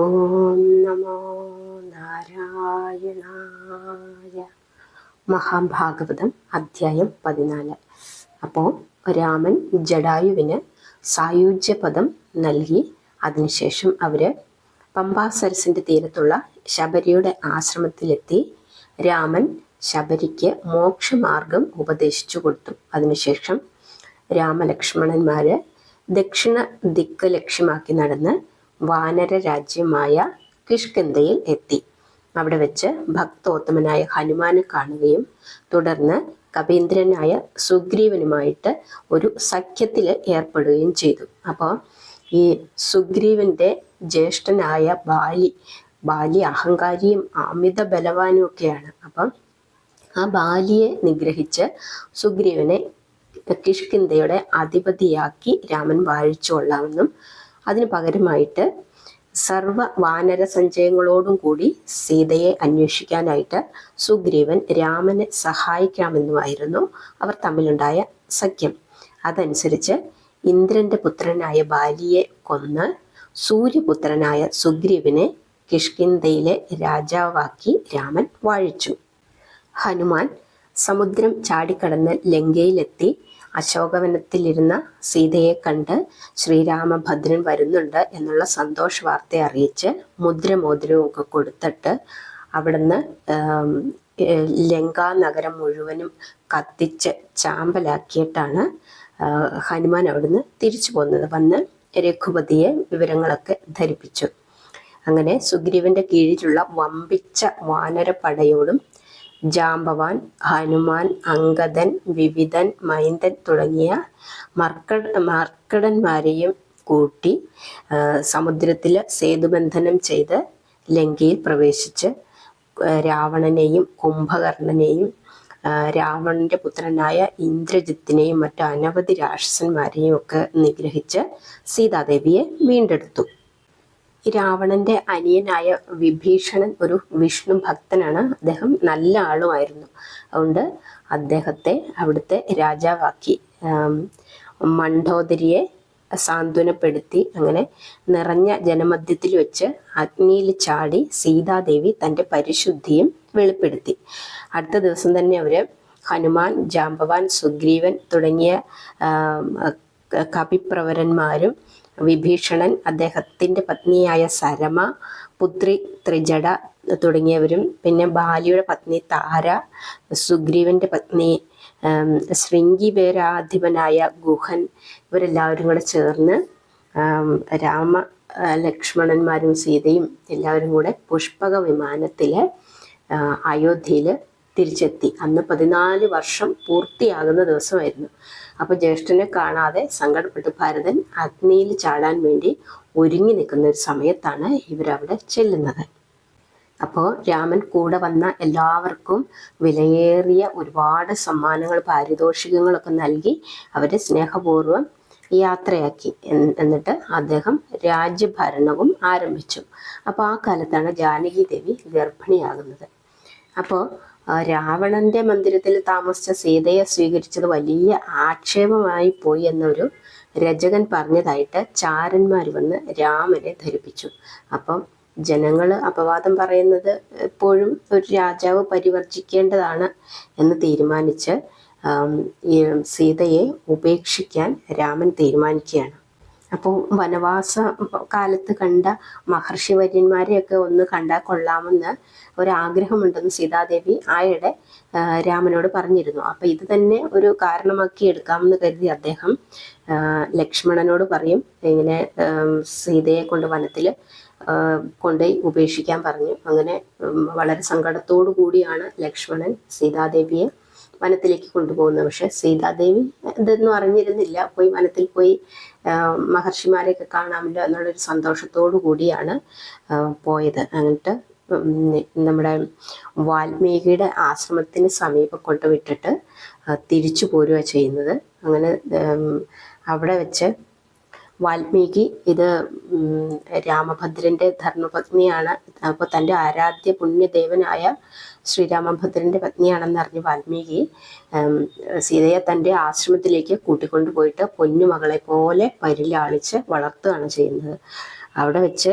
ഓം നമോ നാരായണായ മഹാഭാഗവതം അധ്യായം പതിനാല്. അപ്പോൾ രാമൻ ജഡായുവിന് സായുജ്യപദം നൽകി. അതിനുശേഷം അവർ പമ്പാസരസിന്റെ തീരത്തുള്ള ശബരിയുടെ ആശ്രമത്തിലെത്തി. രാമൻ ശബരിക്ക് മോക്ഷമാർഗം ഉപദേശിച്ചു കൊടുത്തു. അതിനുശേഷം രാമലക്ഷ്മണന്മാര് ദക്ഷിണ ദിക്ക് ലക്ഷ്യമാക്കി നടന്ന് വാനര രാജ്യമായ കിഷ്കിന്ധയിൽ എത്തി. അവിടെ വെച്ച് ഭക്തോത്തമനായ ഹനുമാനെ കാണുകയും തുടർന്ന് കപീന്ദ്രനായ സുഗ്രീവനുമായിട്ട് ഒരു സഖ്യത്തിൽ ഏർപ്പെടുകയും ചെയ്തു. അപ്പോൾ ഈ സുഗ്രീവന്റെ ജ്യേഷ്ഠനായ ബാലി ബാലി അഹങ്കാരിയും അമിത ബലവാനും ഒക്കെയാണ്. അപ്പം ആ ബാലിയെ നിഗ്രഹിച്ച് സുഗ്രീവനെ കിഷ്കിന്ധയുടെ അധിപതിയാക്കി രാമൻ വാഴിച്ചു കൊള്ളാമെന്നും അതിന് പകരമായിട്ട് സർവ വാനര സഞ്ചയങ്ങളോടും കൂടി സീതയെ അന്വേഷിക്കാനായിട്ട് സുഗ്രീവൻ രാമനെ സഹായിക്കാമെന്നുമായിരുന്നു അവർ തമ്മിലുണ്ടായ സഖ്യം. അതനുസരിച്ച് ഇന്ദ്രന്റെ പുത്രനായ ബാലിയെ കൊന്ന് സൂര്യപുത്രനായ സുഗ്രീവനെ കിഷ്കിന്ധയിലെ രാജാവാക്കി രാമൻ വാഴിച്ചു. ഹനുമാൻ സമുദ്രം ചാടിക്കടന്ന് ലങ്കയിലെത്തി അശോകവനത്തിലിരുന്ന സീതയെ കണ്ട് ശ്രീരാമഭദ്രൻ വരുന്നുണ്ട് എന്നുള്ള സന്തോഷ വാർത്ത അറിയിച്ച് മുദ്രമോതിരവും ഒക്കെ കൊടുത്തിട്ട് അവിടുന്ന് ലങ്കാ നഗരം മുഴുവനും കത്തിച്ച് ചാമ്പലാക്കിയിട്ടാണ് ഹനുമാൻ അവിടുന്ന് തിരിച്ചു പോകുന്നത് വന്ന് രഘുപതിയെ വിവരങ്ങളൊക്കെ ധരിപ്പിച്ചു. അങ്ങനെ സുഗ്രീവന്റെ കീഴിലുള്ള വമ്പിച്ച വാനരപ്പടയോടും ജാമ്പവാൻ ഹനുമാൻ അങ്കദൻ വിവിധൻ മൈന്ദൻ തുടങ്ങിയ മർക്കട മർക്കടന്മാരെയും കൂട്ടി സമുദ്രത്തിൽ സേതുബന്ധനം ചെയ്ത് ലങ്കയിൽ പ്രവേശിച്ച് രാവണനെയും കുംഭകർണനെയും രാവണന്റെ പുത്രനായ ഇന്ദ്രജിത്തിനെയും മറ്റു അനവധി രാക്ഷസന്മാരെയും ഒക്കെ നിഗ്രഹിച്ച് സീതാദേവിയെ വീണ്ടെടുത്തു. രാവണന്റെ അനിയനായ വിഭീഷണൻ ഒരു വിഷ്ണു ഭക്തനാണ്. അദ്ദേഹം നല്ല ആളുമായിരുന്നു. അതുകൊണ്ട് അദ്ദേഹത്തെ അവിടുത്തെ രാജാവാക്കി. മണ്ഡോദരിയെ സാന്ത്വനപ്പെടുത്തി അങ്ങനെ നിറഞ്ഞ ജനമധ്യത്തിൽ വെച്ച് അഗ്നിയിൽ ചാടി സീതാദേവി തന്റെ പരിശുദ്ധിയും വെളിപ്പെടുത്തി. അടുത്ത ദിവസം തന്നെ അവർ ഹനുമാൻ ജാമ്പവാൻ സുഗ്രീവൻ തുടങ്ങിയ കവിപ്രവരന്മാരും വിഭീഷണൻ അദ്ദേഹത്തിന്റെ പത്നിയായ സരമ പുത്രി ത്രിജട തുടങ്ങിയവരും പിന്നെ ബാലിയുടെ പത്നി താര സുഗ്രീവന്റെ പത്നി ശൃംഗി പേരാധിപനായ ഗുഹൻ ഇവരെല്ലാവരും കൂടെ ചേർന്ന് രാമ ലക്ഷ്മണന്മാരും സീതയും എല്ലാവരും കൂടെ പുഷ്പക വിമാനത്തിൽ അയോധ്യയിൽ തിരിച്ചെത്തി. അന്ന് പതിനാല് വർഷം പൂർത്തിയാകുന്ന ദിവസമായിരുന്നു. അപ്പോൾ ജ്യേഷ്ഠനെ കാണാതെ സങ്കടപ്പെട്ട് ഭരതൻ അഗ്നിയിൽ ചാടാൻ വേണ്ടി ഒരുങ്ങി നിൽക്കുന്ന ഒരു സമയത്താണ് ഇവരവിടെ ചെല്ലുന്നത്. അപ്പോൾ രാമൻ കൂടെ വന്ന എല്ലാവർക്കും വിലയേറിയ ഒരുപാട് സമ്മാനങ്ങൾ പാരിതോഷികങ്ങളൊക്കെ നൽകി അവരെ സ്നേഹപൂർവം യാത്രയാക്കി. എന്നിട്ട് അദ്ദേഹം രാജ്യഭരണവും ആരംഭിച്ചു. അപ്പോൾ ആ കാലത്താണ് ജാനകി ദേവി ഗർഭിണിയാകുന്നത്. അപ്പോൾ രാവണന്റെ മന്ദിരത്തിൽ താമസിച്ച സീതയെ സ്വീകരിച്ചത് വലിയ ആക്ഷേപമായി പോയി എന്നൊരു രചകൻ പറഞ്ഞതായിട്ട് ചാരന്മാർ വന്ന് രാമനെ ധരിപ്പിച്ചു. അപ്പം ജനങ്ങൾ അപവാദം പറയുന്നത് എപ്പോഴും ഒരു രാജാവ് പരിവർജിക്കേണ്ടതാണ് എന്ന് തീരുമാനിച്ച് സീതയെ ഉപേക്ഷിക്കാൻ രാമൻ തീരുമാനിക്കുകയാണ്. അപ്പോൾ വനവാസ കാലത്ത് കണ്ട മഹർഷി മഹർഷിവര്യന്മാരെയൊക്കെ ഒന്ന് കണ്ടാൽ കൊള്ളാമെന്ന് ഒരാഗ്രഹമുണ്ടെന്ന് സീതാദേവി ആയിടെ രാമനോട് പറഞ്ഞിരുന്നു. അപ്പം ഇത് തന്നെ ഒരു കാരണമാക്കി എടുക്കാമെന്ന് കരുതി അദ്ദേഹം ലക്ഷ്മണനോട് പറയും. ഇങ്ങനെ സീതയെ കൊണ്ട് വനത്തിൽ കൊണ്ടുപോയി ഉപേക്ഷിക്കാൻ പറഞ്ഞു. അങ്ങനെ വളരെ സങ്കടത്തോടു കൂടിയാണ് ലക്ഷ്മണൻ സീതാദേവിയെ വനത്തിലേക്ക് കൊണ്ടുപോകുന്നത്. പക്ഷെ സീതാദേവി ഇതൊന്നും അറിഞ്ഞിരുന്നില്ല. പോയി വനത്തിൽ പോയി മഹർഷിമാരെയൊക്കെ കാണാമല്ലോ എന്നുള്ളൊരു സന്തോഷത്തോടു കൂടിയാണ് പോയത്. എന്നിട്ട് നമ്മുടെ വാൽമീകിയുടെ ആശ്രമത്തിന് സമീപം കൊണ്ടുവിട്ടിട്ട് തിരിച്ചു പോരുക ചെയ്യുന്നത്. അങ്ങനെ അവിടെ വെച്ച് വാൽമീകി. ഇത് രാമഭദ്രന്റെ ധർമ്മപത്നിയാണ്. അപ്പോൾ തന്റെ ആരാധ്യ പുണ്യദേവനായ ശ്രീരാമഭദ്രന്റെ പത്നിയാണെന്ന് അറിഞ്ഞ് വാൽമീകി സീതയെ തന്റെ ആശ്രമത്തിലേക്ക് കൂട്ടിക്കൊണ്ടുപോയിട്ട് പൊന്നുമകളെ പോലെ പരിലാളിച്ച് വളർത്തുകയാണ് ചെയ്യുന്നത്. അവിടെ വെച്ച്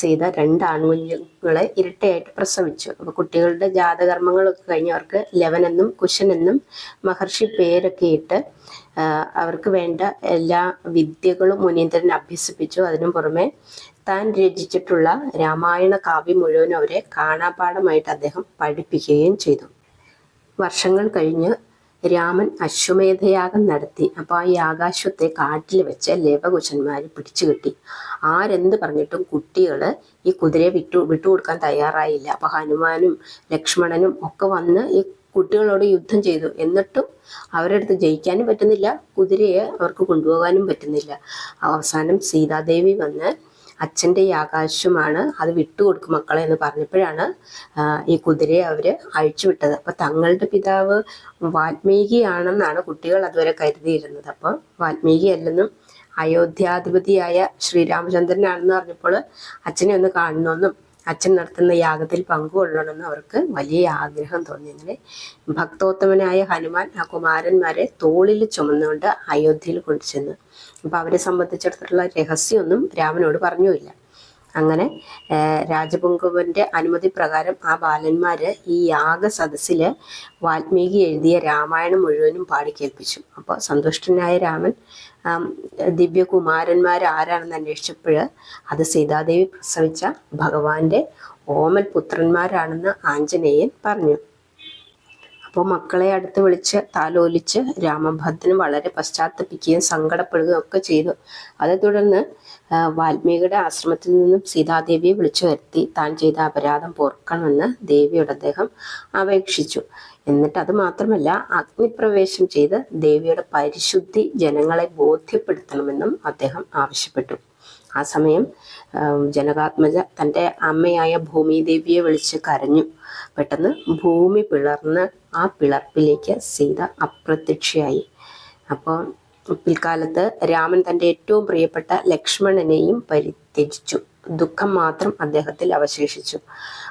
സീത രണ്ട് ആൺകുഞ്ഞുങ്ങളെ ഇരട്ടയായിട്ട് പ്രസവിച്ചു. അപ്പോൾ കുട്ടികളുടെ ജാതകർമ്മങ്ങളൊക്കെ കഴിഞ്ഞവർക്ക് ലവനെന്നും കുശനെന്നും മഹർഷി പേരൊക്കെ ഇട്ട് അവർക്ക് വേണ്ട എല്ലാ വിദ്യകളും മുനീന്ദ്രൻ അഭ്യസിപ്പിച്ചു. അതിനു പുറമെ താൻ രചിച്ചിട്ടുള്ള രാമായണ കാവ്യം മുഴുവനും അവരെ കാണാപാഠമായിട്ട് അദ്ദേഹം പഠിപ്പിക്കുകയും ചെയ്തു. വർഷങ്ങൾ കഴിഞ്ഞ് രാമൻ അശ്വമേധയാഗം നടത്തി. അപ്പോൾ ആ യാഗാശ്വത്തെ കാട്ടിൽ വെച്ച് ലവകുശന്മാർ പിടിച്ചു കിട്ടി. ആരെന്ത് പറഞ്ഞിട്ടും കുട്ടികൾ ഈ കുതിരയെ വിട്ടു വിട്ടുകൊടുക്കാൻ തയ്യാറായില്ല. അപ്പോൾ ഹനുമാനും ലക്ഷ്മണനും ഒക്കെ വന്ന് ഈ കുട്ടികളോട് യുദ്ധം ചെയ്തു. എന്നിട്ടും അവരുടെ അടുത്ത് ജയിക്കാനും പറ്റുന്നില്ല. കുതിരയെ അവർക്ക് കൊണ്ടുപോകാനും പറ്റുന്നില്ല. അവസാനം സീതാദേവി വന്ന് അച്ഛന്റെ ഈ ആകാശമാണ് അത് വിട്ടുകൊടുക്കും മക്കളെ എന്ന് പറഞ്ഞപ്പോഴാണ് ഈ കുതിരയെ അവർ അഴിച്ചുവിട്ടത്. അപ്പം തങ്ങളുടെ പിതാവ് വാൽമീകിയാണെന്നാണ് കുട്ടികൾ അതുവരെ കരുതിയിരുന്നത്. അപ്പം വാൽമീകി അല്ലെന്നും അയോധ്യാധിപതിയായ ശ്രീരാമചന്ദ്രനാണെന്ന് പറഞ്ഞപ്പോൾ അച്ഛനെ ഒന്ന് കാണണമെന്നും അച്ഛൻ നടത്തുന്ന യാഗത്തിൽ പങ്കുകൊള്ളണമെന്ന് അവർക്ക് വലിയ ആഗ്രഹം തോന്നി. അങ്ങനെ ഭക്തോത്തമനായ ഹനുമാൻ ആ കുമാരന്മാരെ തോളിൽ ചുമന്നുകൊണ്ട് അയോധ്യയിൽ കൊണ്ടുചെന്നു. അപ്പം അവരെ സംബന്ധിച്ചിടത്തോളം രഹസ്യമൊന്നും രാമനോട് പറഞ്ഞുമില്ല. അങ്ങനെ രാജപുങ്കുവന്റെ അനുമതി പ്രകാരം ആ ബാലന്മാര് ഈ യാഗ സദസ്സിൽ വാൽമീകി എഴുതിയ രാമായണം മുഴുവനും പാടി കേൾപ്പിച്ചു. അപ്പോൾ സന്തുഷ്ടനായ രാമൻ ദിവ്യകുമാരന്മാർ ആരാണെന്ന് അന്വേഷിച്ചപ്പോൾ അത് സീതാദേവി പ്രസവിച്ച ഭഗവാന്റെ ഓമൽ പുത്രന്മാരാണെന്ന് ആഞ്ജനേയൻ പറഞ്ഞു. അപ്പോൾ മക്കളെ അടുത്ത് വിളിച്ച് താലോലിച്ച് രാമഭദ്രൻ വളരെ പശ്ചാത്തപിക്കുകയും സങ്കടപ്പെടുകയും ഒക്കെ ചെയ്തു. അതേ തുടർന്ന് വാൽമീകിയുടെ ആശ്രമത്തിൽ നിന്നും സീതാദേവിയെ വിളിച്ചു വരുത്തി താൻ ചെയ്ത അപരാധം പൊറുക്കണമെന്ന് ദേവിയോട് അദ്ദേഹം അപേക്ഷിച്ചു. എന്നിട്ട് അത് മാത്രമല്ല അഗ്നിപ്രവേശം ചെയ്ത് ദേവിയുടെ പരിശുദ്ധി ജനങ്ങളെ ബോധ്യപ്പെടുത്തണമെന്നും അദ്ദേഹം ആവശ്യപ്പെട്ടു. ആ സമയം ജനകാത്മജ തന്റെ അമ്മയായ ഭൂമിദേവിയെ വിളിച്ച് കരഞ്ഞു. പെട്ടെന്ന് ഭൂമി പിളർന്ന് ആ പിളർപ്പിലേക്ക് സീത അപ്രത്യക്ഷയായി. അപ്പോൾ പിൽക്കാലത്ത് രാമൻ തന്റെ ഏറ്റവും പ്രിയപ്പെട്ട ലക്ഷ്മണനെയും പരിത്യജിച്ചു. ദുഃഖം മാത്രം അദ്ദേഹത്തിൽ അവശേഷിച്ചു.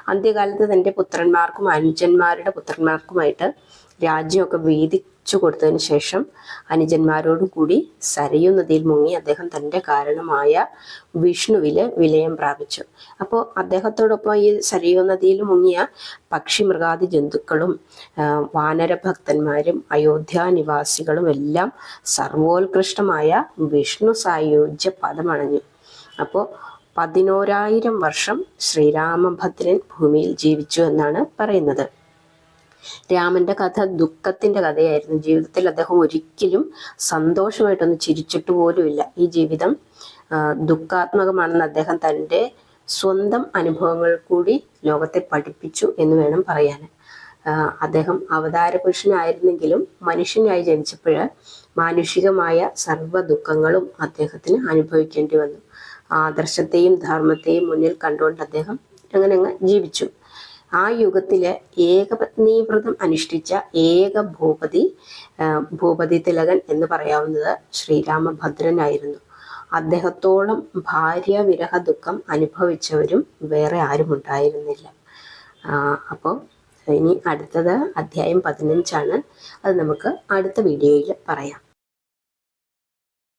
അന്ത്യകാലത്ത് തന്റെ പുത്രന്മാർക്കും അനുജന്മാരുടെ പുത്രന്മാർക്കുമായിട്ട് രാജ്യമൊക്കെ വീതിച്ചു കൊടുത്തതിന് ശേഷം അനുജന്മാരോടും കൂടി സരയു നദിയിൽ മുങ്ങി അദ്ദേഹം തന്റെ കാരണമായ വിഷ്ണുവിൽ വിലയം പ്രാപിച്ചു. അപ്പോൾ അദ്ദേഹത്തോടൊപ്പം ഈ സരയൂ നദിയിൽ മുങ്ങിയ പക്ഷി മൃഗാദി ജന്തുക്കളും വാനരഭക്തന്മാരും അയോധ്യ നിവാസികളും എല്ലാം സർവോത്കൃഷ്ടമായ വിഷ്ണു സായുജ്യ പദമണഞ്ഞു. അപ്പോൾ പതിനോരായിരം വർഷം ശ്രീരാമഭദ്രൻ ഭൂമിയിൽ ജീവിച്ചു എന്നാണ് പറയുന്നത്. രാമന്റെ കഥ ദുഃഖത്തിന്റെ കഥയായിരുന്നു. ജീവിതത്തിൽ അദ്ദേഹം ഒരിക്കലും സന്തോഷമായിട്ടൊന്ന് ചിരിച്ചിട്ട് പോലുമില്ല ഈ ജീവിതം ദുഃഖാത്മകമാണെന്ന് അദ്ദേഹം തന്റെ സ്വന്തം അനുഭവങ്ങൾ കൂടി ലോകത്തെ പഠിപ്പിച്ചു എന്ന് വേണം പറയാൻ. അദ്ദേഹം അവതാര പുരുഷനായിരുന്നെങ്കിലും മനുഷ്യനായി ജനിച്ചപ്പോൾ മാനുഷികമായ സർവ ദുഃഖങ്ങളും അദ്ദേഹത്തിന് അനുഭവിക്കേണ്ടി വന്നു. ആദർശത്തെയും ധർമ്മത്തെയും മുന്നിൽ കണ്ടുകൊണ്ട് അദ്ദേഹം അങ്ങനെ അങ്ങ് ജീവിച്ചു. ആ യുഗത്തിലെ ഏകപത്നി വ്രതം അനുഷ്ഠിച്ച ഏക ഭൂപതി ഭൂപതി തിലകൻ എന്ന് പറയാവുന്നത് ശ്രീരാമഭദ്രനായിരുന്നു. അദ്ദേഹത്തോളം ഭാര്യ വിരഹ ദുഃഖം അനുഭവിച്ചവരും വേറെ ആരും ഉണ്ടായിരുന്നില്ല. അപ്പോൾ ഇനി അടുത്തത് അധ്യായം പതിനഞ്ചാണ്. അത് നമുക്ക് അടുത്ത വീഡിയോയിൽ പറയാം.